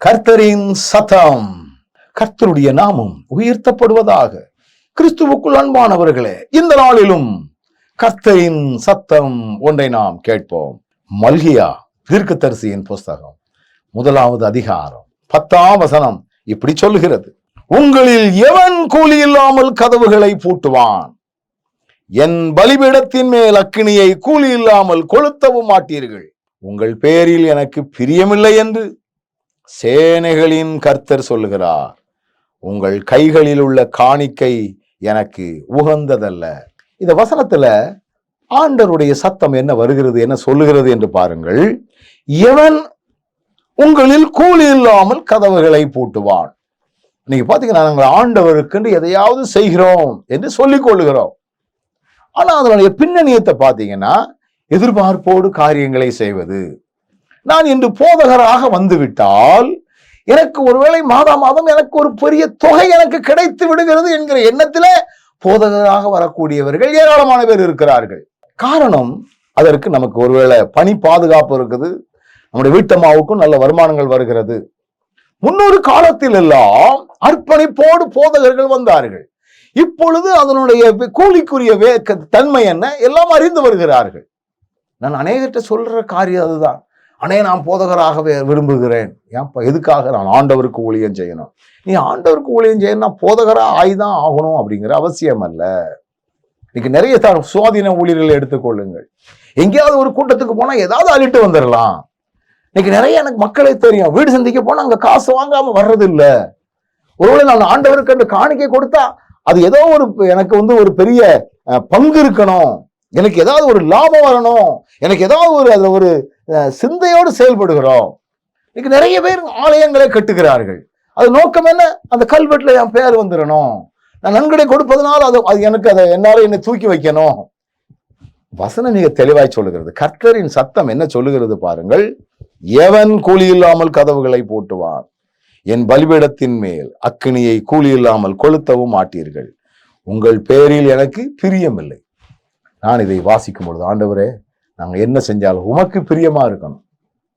கர்த்தரின் சத்தம் கர்த்தருடைய நாமம் உயர்த்தப்படுவதாக. கிறிஸ்துவுக்குள் அன்பானவர்களே இந்த நாளிலும் கர்த்தரின் சத்தம் ஒன்றை நாம் கேட்போம். மல்கியா தீர்க்கதரிசியின் புஸ்தகம் முதலாவது அதிகாரம் பத்தாம் வசனம் இப்படி சொல்லுகிறது. உங்களில் எவன் கூலி இல்லாமல் கதவுகளை பூட்டுவான்? என் பலிபீடத்தின் மேல் அக்கினியை கூலி இல்லாமல் கொளுத்தவும் மாட்டீர்கள். உங்கள் பேரில் எனக்கு பிரியமில்லை என்று சேனைகளின் கர்த்தர் சொல்லுகிறார் உங்கள் கைகளில் உள்ள காணிக்கை எனக்கு உகந்ததல்ல. இந்த வசனத்துல ஆண்டருடைய சத்தம் என்ன வருகிறது என்ன சொல்லுகிறது என்று பாருங்கள். எவன் உங்களில் கூலி இல்லாமல் கதவுகளை பூட்டுவான். இன்னைக்கு பாத்தீங்கன்னா நாங்கள் ஆண்டவருக்கென்று எதையாவது செய்கிறோம் என்று சொல்லிக் கொள்ளுகிறோம். ஆனா அதனுடைய பின்னணியத்தை பார்த்தீங்கன்னா எதிர்பார்ப்போடு காரியங்களை செய்வது. நான் இன்று போதகராக வந்துவிட்டால் எனக்கு ஒருவேளை மாதா மாதம் எனக்கு ஒரு பெரிய தொகை எனக்கு கிடைத்து விடுகிறது என்கிற எண்ணத்திலே போதகராக வரக்கூடியவர்கள் ஏராளமான பேர் இருக்கிறார்கள். காரணம் அதற்கு நமக்கு ஒருவேளை பணி பாதுகாப்பு இருக்குது நம்முடைய வீட்டம்மாவுக்கும் நல்ல வருமானங்கள் வருகிறது. முன்னொரு காலத்தில் எல்லாம் அர்ப்பணிப்போடு போதகர்கள் வந்தார்கள். இப்பொழுது அதனுடைய கூலிக்குரிய வே தன்மை என்ன? எல்லாம் அறிந்து வருகிறார்கள். நான் அநேகர்கிட்ட சொல்ற காரியம் அதுதான். அனே நான் போதகராகவே விரும்புகிறேன். ஏன்ப்பா எதுக்காக நான் ஆண்டவருக்கு ஊழியம் செய்யணும்? நீ ஆண்டவருக்கு ஊழியம் செய்யணும்னா போதகராக ஆய்தான் ஆகணும் அப்படிங்கிற அவசியம் அல்ல. இன்னைக்கு நிறைய த- சுவாதீன ஊழியர்களை எடுத்துக்கொள்ளுங்கள் எங்கேயாவது ஒரு கூட்டத்துக்கு போனால் ஏதாவது அழிட்டு வந்துடலாம் இன்னைக்கு நிறைய எனக்கு மக்களே தெரியும். வீடு சந்திக்க போனால் அங்கே காசு வாங்காமல் வர்றது இல்லை ஒருவேளை நான் ஆண்டவருக்கு என்று காணிக்கை கொடுத்தா அது ஏதோ ஒரு எனக்கு வந்து ஒரு பெரிய பங்கு இருக்கணும். எனக்கு ஏதாவது ஒரு லாபம் வரணும். எனக்கு ஏதாவது ஒரு அதில் ஒரு சிந்தையோடு செயல்படுகிறோம். இன்னைக்கு நிறைய பேர் ஆலயங்களை கட்டுகிறார்கள். அது நோக்கம் என்ன? அந்த கல்வெட்டில் என் பேர் வந்துடணும் நான் நன்கொடை கொடுப்பதனால் அது அது எனக்கு அதை என்னால் என்னை தூக்கி வைக்கணும். வசனம் மிக தெளிவாய் சொல்லுகிறது. கர்த்தரின் சத்தம் என்ன சொல்லுகிறது பாருங்கள். எவன் கூலி இல்லாமல் கதவுகளை போட்டுவான்? என் பலிபீடத்தின் மேல் அக்கினியை கூலி இல்லாமல் கொளுத்தவும் மாட்டீர்கள். உங்கள் பேரில் எனக்கு பிரியமில்லை. நான் இதை வாசிக்கும் பொழுது ஆண்டவரே நாங்க என்ன செஞ்சாலும் உமக்கு பிரியமா இருக்கணும்.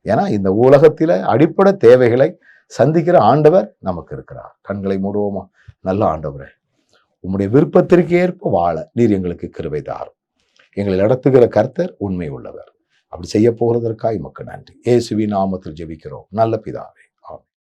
ஏன்னா இந்த உலகத்தில் அடிப்படை தேவைகளை சந்திக்கிற ஆண்டவர் நமக்கு இருக்கிறார். கண்களை மூடுவோமா? நல்ல ஆண்டவரே உம்முடைய விருப்பத்திற்கு ஏற்ப வாழ நீர் எங்களுக்கு கிருவை தாரும். எங்களை நடத்துகிற கர்த்தர் உண்மை உள்ளவர். அப்படி செய்ய போகிறதற்காக மக்கள் நன்றி. ஏசுவி நாமத்தில் ஜெபிக்கிறோம். நல்ல பிதாவே.